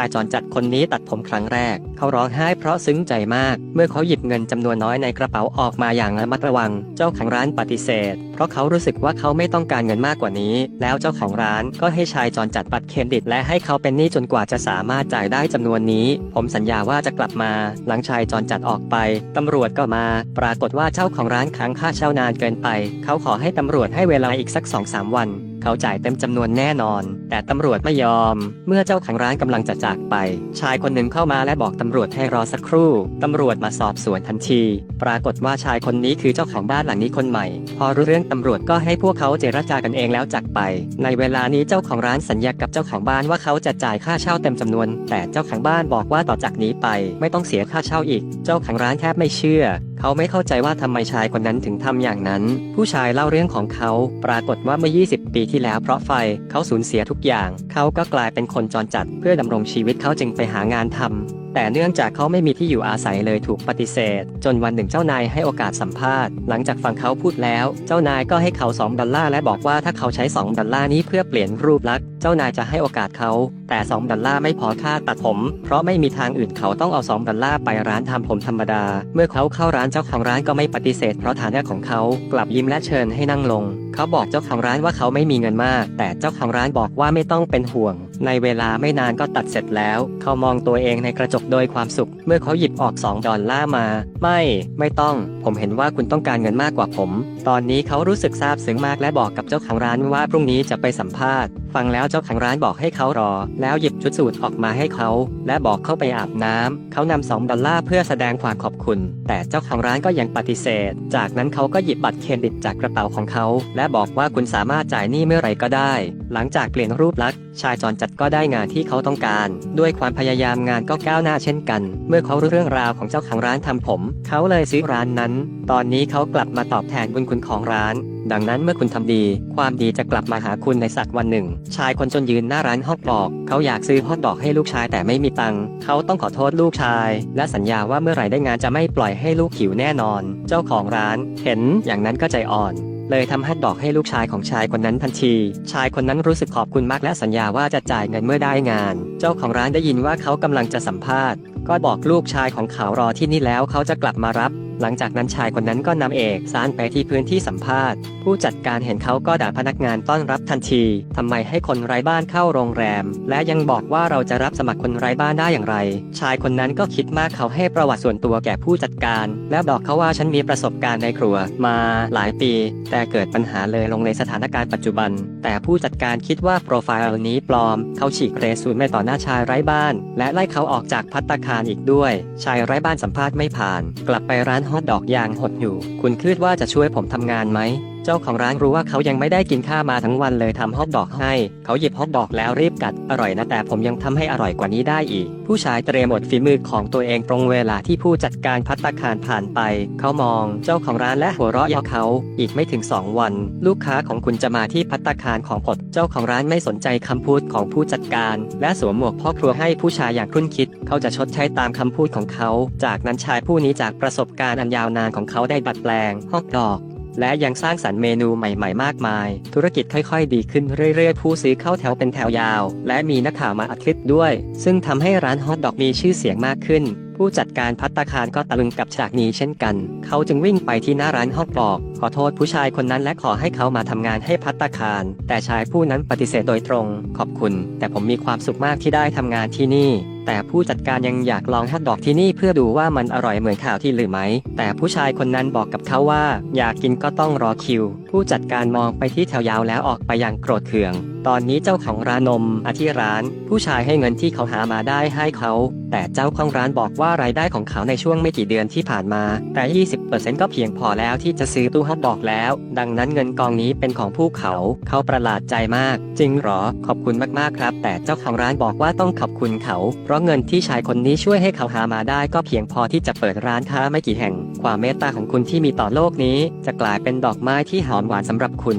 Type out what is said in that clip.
ายจรจัดคนนี้ตัดผมครั้งแรก เขาร้องไห้เพราะซึ้งใจมาก เมื่อเขาหยิบเงินจำนวนน้อยในกระเป๋าออกมาอย่างระมัดระวัง เจ้าของร้านปฏิเสธ เพราะเขารู้สึกว่าเขาไม่ต้องการเงินมากกว่านี้ แล้วเจ้าของร้านก็ให้ชายจรจัดบัตรเครดิต และให้เขาเป็นหนี้จนกว่าจะสามารถจ่ายได้จำนวนนี้ ผมสัญญาว่าจะกลับมา หลังชายจรจัดออกไปตำรวจก็มา ปรากฏว่าเจ้าของร้านค้างค่าเช่านานเกินไป เขาขอให้ตำรวจให้เวลาอีกสัก2-3วัน เขาจ่ายเต็มจำนวนแน่นอน แต่ตำรวจไม่ยอม เมื่อเจ้าของร้านกำลังจะจากไป ชายคนหนึ่งเข้ามาและบอกตำรวจให้รอสักครู่ตำรวจมาสอบสวนทันที ปรากฏว่าชายคนนี้คือเจ้าของบ้านหลังนี้คนใหม่ พอรู้เรื่องตำรวจก็ให้พวกเขาเจรจากันเองแล้วจากไป ในเวลานี้เจ้าของร้านสัญญากับเจ้าของบ้านว่าเขาจะจ่ายค่าเช่าเต็มจำนวน แต่เจ้าของบ้านบอกว่าต่อจากนี้ไป ไม่ต้องเสียค่าเช่าอีก เจ้าของร้านแทบไม่เชื่อ เขาไม่เข้าใจว่าทำไมชายคนนั้นถึงทำอย่างนั้น ผู้ชายเล่าเรื่องของเขาปรากฏว่าเมื่อ 20 ปีที่แล้วเพราะไฟเขาสูญเสียทุกอย่าง เขาก็กลายเป็นคนจรจัด เพื่อดำรงชีวิตเขาจึงไปหางานทำ แต่เนื่องจากเขาไม่มีที่อยู่อาศัยเลยถูกปฏิเสธ จนวันหนึ่งเจ้านายให้โอกาสสัมภาษณ์ หลังจากฟังเขาพูดแล้ว เจ้านายก็ให้เขา 2 ดอลลาร์และบอกว่าถ้าเขาใช้ 2 ดอลลาร์นี้เพื่อเปลี่ยนรูปลักษณ์ เจ้านายจะให้โอกาสเขา แต่ 2 ดอลลาร์ไม่พอค่าตัดผม เพราะไม่มีทางอื่นเขาต้องเอา 2 ดอลลาร์ไปร้านทำผมธรรมดา เมื่อเขาเข้าร้านเจ้าของร้านก็ไม่ปฏิเสธ เพราะฐานะของเขากลับยิ้มและเชิญให้นั่งลง เขาบอกเจ้าของร้านว่าเขาไม่มีเงินมาก แต่เจ้าของร้านบอกว่าไม่ต้องเป็นห่วง ในเวลาไม่นานก็ตัดเสร็จแล้ว เขามองตัวเองในกระจกโดยความสุข เมื่อเขาหยิบออก 2 ดอลลาร์มา ไม่ ไม่ต้อง ผมเห็นว่าคุณต้องการเงินมากกว่าผม ตอนนี้เขารู้สึกซาบซึ้งมากและบอกกับเจ้าของร้านว่าพรุ่งนี้จะไปสัมภาษณ์ฟังแล้วเจ้าของร้านบอกให้เขารอ แล้วหยิบชุดสูทออกมาให้เขา และบอกเข้าไปอาบน้ำเขานำ2ดอลลาร์เพื่อแสดงความขอบคุณ แต่เจ้าของร้านก็ยังปฏิเสธ จากนั้นเขาก็หยิบบัตรเครดิตจากกระเป๋าของเขา และบอกว่าคุณสามารถจ่ายหนี้เมื่อไหร่ก็ได้ หลังจากเปลี่ยนรูปลักษณ์ชายจรจัดก็ได้งานที่เขาต้องการ ด้วยความพยายามงานก็ก้าวหน้าเช่นกัน เมื่อเขารู้เรื่องราวของเจ้าของร้านทำผม เขาเลยซื้อร้านนั้น ตอนนี้เขากลับมาตอบแทนบุญคุณของร้าน ดังนั้นเมื่อคุณทำดี ความดีจะกลับมาหาคุณในสักวันหนึ่ง ชายคนจนยืนหน้าร้านฮอตดอก เขาอยากซื้อฮอตดอกให้ลูกชายแต่ไม่มีตังค์เขาต้องขอโทษลูกชาย และสัญญาว่าเมื่อไหร่ได้งานจะไม่ปล่อยให้ลูกหิวแน่นอน เจ้าของร้าน เห็นอย่างนั้นก็ใจอ่อนเลยทำให้ดอกให้ลูกชายของชายคนนั้นทันที ชายคนนั้นรู้สึกขอบคุณมากและสัญญาว่าจะจ่ายเงินเมื่อได้งาน เจ้าของร้านได้ยินว่าเขากำลังจะสัมภาษณ์ ก็บอกลูกชายของเขารอที่นี่แล้วเขาจะกลับมารับ หลังจากนั้นชายคนนั้นก็นำเอกสารไปที่พื้นที่สัมภาษณ์ ผู้จัดการเห็นเขาก็ด่าพนักงานต้อนรับทันทีทำไมให้คนไร้บ้านเข้าโรงแรม และยังบอกว่าเราจะรับสมัครคนไร้บ้านได้อย่างไร ชายคนนั้นก็คิดมากเขาให้ประวัติส่วนตัวแก่ผู้จัดการ และบอกเขาว่าฉันมีประสบการณ์ในครัวมาหลายปี แต่เกิดปัญหาเลยลงในสถานการณ์ปัจจุบัน แต่ผู้จัดการคิดว่าโปรไฟล์นี้ปลอม เขาฉีกเรซูเม่ต่อหน้าชายไร้บ้าน และไล่เขาออกจากพัตตาคารอีกด้วย ชายไร้บ้านสัมภาษณ์ไม่ผ่าน กลับไปร้านฮอตดอกยางหดอยู่ คุณคิดว่าจะช่วยผมทำงานไหม จ้าของร้านรู้ว่าเขายังไม่ได้กินข้าวมาทั้งวันเลยทำฮอทดอกให้ เขาหยิบฮอทดอกแล้วรีบกัด อร่อยนะแต่ผมยังทำให้อร่อยกว่านี้ได้อีก ผู้ชายเตรียมหมดฝีมือของตัวเองตรงเวลาที่ผู้จัดการพัตตาคารผ่านไป เขามองเจ้าของร้านและหัวเราะเยาะเขา อีกไม่ถึง 2 วัน ลูกค้าของคุณจะมาที่พัตตาคารของผมเจ้าของร้านไม่สนใจคำพูดของผู้จัดการ และสวมหมวกพ่อครัวให้ผู้ชายอย่างครุ่นคิด เขาจะชดใช้ตามคำพูดของเขา จากนั้นชายผู้นี้จากประสบการณ์อันยาวนานของเขาได้ดัดแปลงฮอกดอก และยังสร้างสรรค์เมนูใหม่ๆ มากมาย ธุรกิจค่อยๆ ดีขึ้นเรื่อยๆ ผู้ซื้อเข้าแถวเป็นแถวยาว และมีนักข่าวมาอัดคลิปด้วย ซึ่งทำให้ร้านฮอตดอกมีชื่อเสียงมากขึ้น ผู้จัดการพัตตาคารก็ตะลึงกับฉากนี้เช่นกัน เขาจึงวิ่งไปที่หน้าร้านฮอตดอกขอโทษผู้ชายคนนั้นและขอให้เขามาทำงานให้พัตตาคาร แต่ชายผู้นั้นปฏิเสธโดยตรง ขอบคุณ แต่ผมมีความสุขมากที่ได้ทำงานที่นี่ แต่ผู้จัดการยังอยากลองฮอทดอกที่นี่เพื่อดูว่ามันอร่อยเหมือนข่าวที่หรือไหม แต่ผู้ชายคนนั้นบอกกับเขาว่า อยากกินก็ต้องรอคิว ผู้จัดการมองไปที่แถวยาวแล้วออกไปอย่างโกรธเคือง ตอนนี้เจ้าของร้านนมอาที่ร้าน ผู้ชายให้เงินที่เขาหามาได้ให้เขา แต่เจ้าของร้านบอกว่ารายได้ของเขาในช่วงไม่กี่เดือนที่ผ่านมา แต่ 20%ก็เพียงพอแล้วที่จะซื้อตู้ฮอทดอกแล้ว ดังนั้นเงินกองนี้เป็นของผู้เขา เขาประหลาดใจมาก จริงเหรอ ขอบคุณมากๆครับ แต่เจ้าของร้านบอกว่าต้องขอบคุณเขา เพราะเงินที่ชายคนนี้ช่วยให้เขาหามาได้ก็เพียงพอที่จะเปิดร้านค้าไม่กี่แห่ง ความเมตตาของคุณที่มีต่อโลกนี้ จะกลายเป็นดอกไม้ที่หอมหวานสำหรับคุณ